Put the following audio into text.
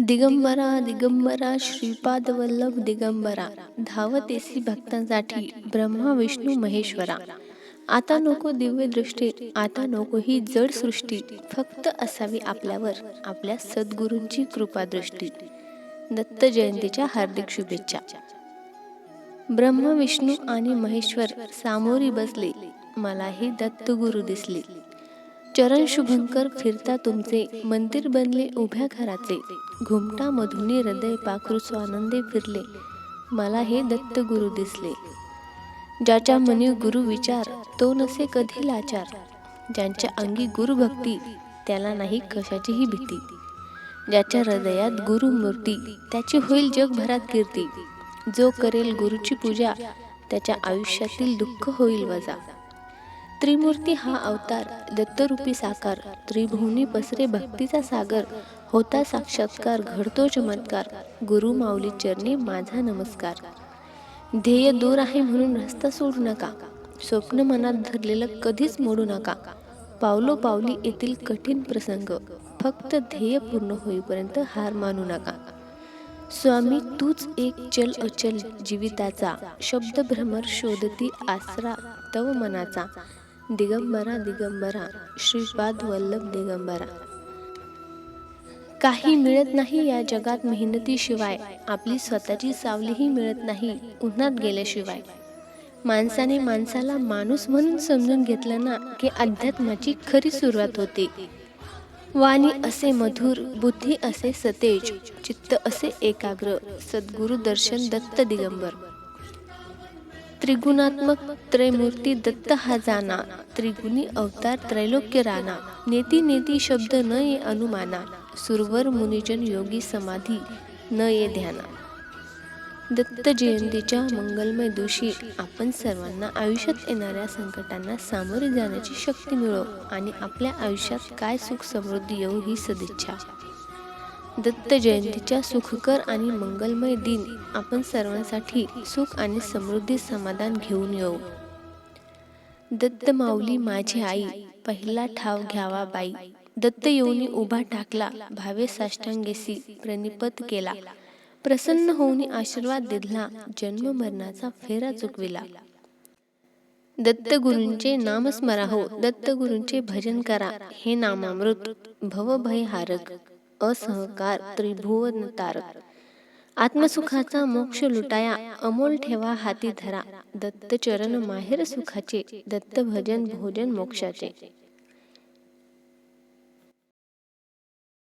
दिगंबरा दिगंबरा श्रीपाद वल्लभ दिगंबरा. धावतेसी भक्तांसाठी ब्रह्मा विष्णू महेश्वरा. आता नको दिव्य दृष्टी आता नको ही जड सृष्टी. फक्त असावी आपल्यावर आपल्या सद्गुरूंची कृपा दृष्टी. दत्त जयंतीच्या हार्दिक शुभेच्छा. ब्रह्मा विष्णू आणि महेश्वर सामोरी बसले. मलाही दत्त गुरु दिसले. चरण शुभंकर फिरता तुमचे मंदिर बनले उभ्या घराचे. घुमटा मधुनी हृदय पाखरू स्वानंदे फिरले. मला हे दत्त गुरु दिसले. ज्याच्या मनी गुरु विचार तो नसे कधी लाचार. ज्यांच्या अंगी गुरुभक्ती त्याला नाही कशाचीही भीती. ज्याच्या हृदयात गुरुमूर्ती त्याची होईल जगभरात कीर्ती. जो करेल गुरुची पूजा त्याच्या आयुष्यातील दुःख होईल वजा. त्रिमूर्ती हा अवतार दत्तरूपी साकार त्रिभुवनी पसरे भक्तीचा सागर होता साक्षात्कार घडतो चमत्कार गुरु माऊली चरणी माझा नमस्कार. ध्येय दूर आहे म्हणून रस्ता सोडू नका स्वप्न मनात धरलेलं कधीच मोडू नका. पावलो पावली येथील कठीण प्रसंग फक्त ध्येय पूर्ण होईपर्यंत हार मानू नका. स्वामी तूच एक चल अचल जीविताचा शब्द भ्रमर शोधती आसरा तव मनाचा. दिगंबरा दिगंबरा श्रीपाद वल्लभ दिगंबरा. काही मिळत नाही या जगात मेहनतीशिवाय आपली स्वतःची सावलीही मिळत नाही उन्हात गेल्याशिवाय. माणसाने माणसाला माणूस म्हणून समजून घेतलं ना की अध्यात्माची खरी सुरुवात होते. वाणी असे मधुर बुद्धी असे सतेज चित्त असे एकाग्र सद्गुरु दर्शन दत्त दिगंबर. त्रिगुणात्मक त्रैमूर्ती दत्त हा जाना त्रिगुणी अवतार त्रैलोक्य राणा. नेती नेती शब्द न ये अनुमाना. सुरवर मुनिजन योगी समाधी न ये ध्याना. दत्त जयंतीच्या मंगलमय दिवशी आपण सर्वांना आयुष्यात येणाऱ्या संकटांना सामोरे जाण्याची शक्ती मिळो आणि आपल्या आयुष्यात काय सुख समृद्धी येऊ ही सदिच्छा. दत्त जयंतीच्या सुखकर आणि मंगलमय दिन आपण सर्वांसाठी सुख आणि समृद्धी समाधान घेऊन येऊ. दत्त माऊली माझी आई पहिला ठाव घ्यावा बाई. दत्त येऊनी उभा टाकला भावे साष्टांगेसी प्रणिपत केला. प्रसन्न होऊन आशीर्वाद दिला जन्म मरणाचा फेरा चुकविला. दत्त गुरुंचे नाम हो दत्त भजन करा हे नामामृत भव भय हारक. असहकार त्रिभुवन तारक. आत्मसुखाचा मोक्ष लुटाया अमोल ठेवा हाती धरा. दत्त चरण माहेर सुखाचे दत्त भजन भोजन मोक्षाचे.